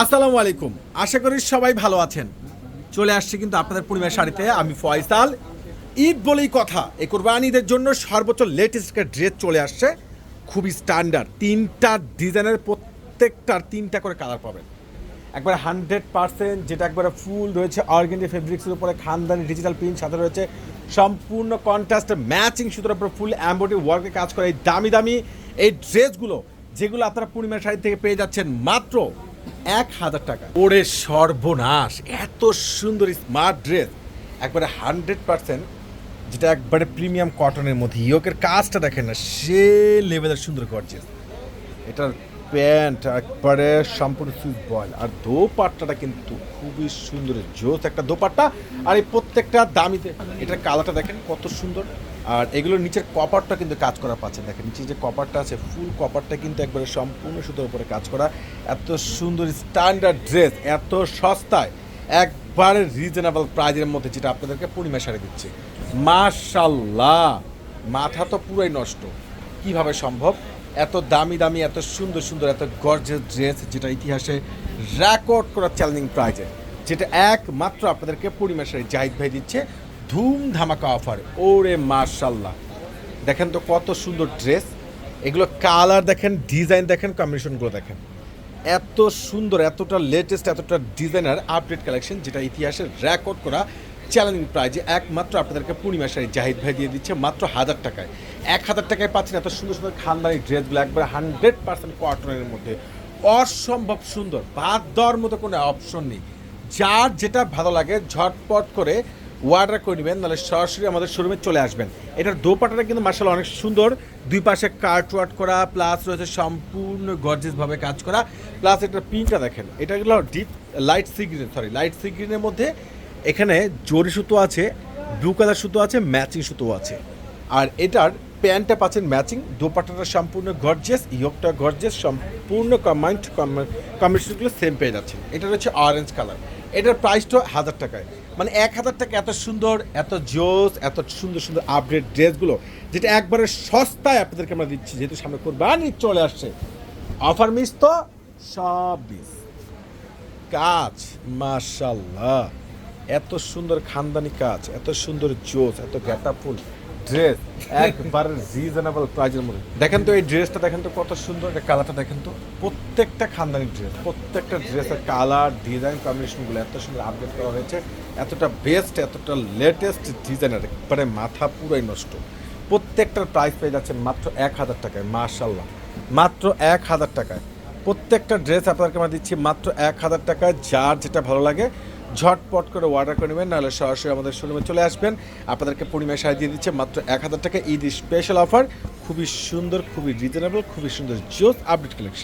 আসসালামু আলাইকুম। আশা করি সবাই ভালো আছেন। চলে আসছি কিন্তু আপনাদের পরিবার শাড়িতে। আমি ফয়সাল। ঈদ বলেই কথা। এই কোরবানিদের জন্য সর্বোচ্চ লেটেস্ট ড্রেস চলে আসছে। খুবই স্ট্যান্ডার্ড তিনটা ডিজাইনের প্রত্যেকটার তিনটা করে কালার পাবেন। একবারে হান্ড্রেড পার্সেন্ট যেটা একবারে ফুল রয়েছে অর্গেন্ডি ফেব্রিক্সের উপরে, খানদানি ডিজিটাল প্রিন্ট সাথে রয়েছে। সম্পূর্ণ কন্ট্রাস্ট ম্যাচিং সুতোর ফুল অ্যাম্বয়ডারি ওয়ার্কে কাজ করে। এই দামি দামি এই ড্রেসগুলো যেগুলো আপনারা পূর্ণিমার শাড়ি থেকে পেয়ে যাচ্ছেন মাত্র এক হাজার টাকা। ওরে সর্বনাশ, এত সুন্দর স্মার্ট ড্রেস একবারে হান্ড্রেড পার্সেন্ট যেটা একবারে প্রিমিয়াম কটনের মধ্যে। ইয়োকের কাজটা দেখেন না, সে লেভেলের সুন্দর গর্জেস এটার প্যান্ট, একবারে সম্পূর্ণ সুইচ বয়েল আর দোপাট্টাটা কিন্তু খুবই সুন্দর, জোস একটা দোপাট্টা। আর এই প্রত্যেকটা দামিতে এটার কালারটা দেখেন কত সুন্দর। আর এগুলোর নিচের কপারটা কিন্তু কাজ করা পাচ্ছেন দেখেন, নিচে যে কপারটা আছে, ফুল কপারটা কিন্তু একবারে সম্পূর্ণ সুতোর উপরে কাজ করা। এত সুন্দর স্ট্যান্ডার্ড ড্রেস এত সস্তায়, একবারে রিজনেবল প্রাইজের মধ্যে যেটা আপনাদেরকে পূর্ণিমা সারে দিচ্ছে। মাশাল্লাহ মাথা তো পুরাই নষ্ট। কীভাবে সম্ভব? এত দামি দামি, এত সুন্দর সুন্দর, এত গর্জেস ড্রেস যেটা ইতিহাসে রেকর্ড করা চ্যালেঞ্জিং প্রাইজে যেটা একমাত্র আপনাদেরকে পূর্ণিমা সারি জাহিদ ভাই দিচ্ছে ধুম ধামাকা অফার ওরে মার্শাল্লাহ দেখেন তো কত সুন্দর ড্রেস এগুলো কালার দেখেন ডিজাইন দেখেন কম্বিনেশনগুলো দেখেন। এত সুন্দর, এতটা লেটেস্ট এতটা ডিজাইনার আপডেট কালেকশন যেটা ইতিহাসে রেকর্ড করা চ্যালেঞ্জিং প্রাইজে একমাত্র আপনাদেরকে পূর্ণিমা শাড়ি জাহিদ ভাই দিয়ে দিচ্ছে মাত্র হাজার টাকায়। এক হাজার টাকায় পাচ্ছেন এত সুন্দর সুন্দর খানদানি ড্রেসগুলো একবারে হান্ড্রেড পার্সেন্ট কটনের মধ্যে। অসম্ভব সুন্দর, বাদ দেওয়ার মতো কোনো অপশন নেই। যার যেটা ভালো লাগে, ঝটপট করে ওয়ার্ডার করে নেবেন, নাহলে সরাসরি আমাদের শোরুমে চলে আসবেন। এটার দোপাটাটা কিন্তু মার্শাল অনেক সুন্দর। দুই পাশে কার্ট ওয়ার্ট করা প্লাস রয়েছে সম্পূর্ণ গর্জেসভাবে কাজ করা। প্লাস এটার প্রিন্টটা দেখেন, এটা হলো deep light sea green sorry light sea গ্রিনের মধ্যে এখানে জরি সুতো আছে, ব্লু কালার সুতো আছে, ম্যাচিং সুতো আছে। আর এটার প্যান্টটা পাচ্ছেন ম্যাচিং, দোপাট্টাটা সম্পূর্ণ গর্জেস ইয়কটা গর্জেস সম্পূর্ণ কম্বাইন্ড কম্বিনেশনগুলো সেম পেয়ে যাচ্ছে এটা হচ্ছে অরেঞ্জ কালার এটার প্রাইসটা হাজার টাকায়। মানে এক হাজার টাকা এত সুন্দর, এত জোস, এত সুন্দর সুন্দর আপডেট ড্রেসগুলো, যেটা একবারে সস্তায় আপনাদেরকে আমরা দিচ্ছি, যেহেতু সামনে কোরবানি চলে আসছে। অফার মিস তো সব মিস কাজ মাশাল্লাহ এত সুন্দর খানদানি কাজ, এত সুন্দর জোস, এত ফুল ড্রেস একবার রিজনেবল প্রাইজের মধ্যে। দেখেন তো এই ড্রেসটা দেখেন তো কত সুন্দর এটা কালারটা দেখেন তো। প্রত্যেকটা খানদানি ড্রেস প্রত্যেকটা ড্রেসের কালার ডিজাইন কম্বিনেশনগুলো এত সুন্দর আপডেট করা হয়েছে। এতটা বেস্ট এতটা লেটেস্ট ডিজাইনের একবারে মাথা পুরাই নষ্ট। প্রত্যেকটার প্রাইস পেয়ে যাচ্ছে মাত্র এক হাজার টাকায় মাশাল্লাহ মাত্র এক হাজার টাকায়। প্রত্যেকটা ড্রেস আপনাদেরকে আমরা দিচ্ছি মাত্র এক হাজার টাকায়, যার যেটা ভালো লাগে ঝটপট করে অর্ডার করে নেবেন, নাহলে সরাসরি আমাদের শোরুমে চলে আসবেন। আপনাদেরকে পরিমাণ সাহায্য দিয়ে দিচ্ছে মাত্র এক হাজার টাকা। ঈদ স্পেশাল অফার খুবই সুন্দর, খুবই রিজনেবল খুবই সুন্দর, জোস আপডেট কালেকশন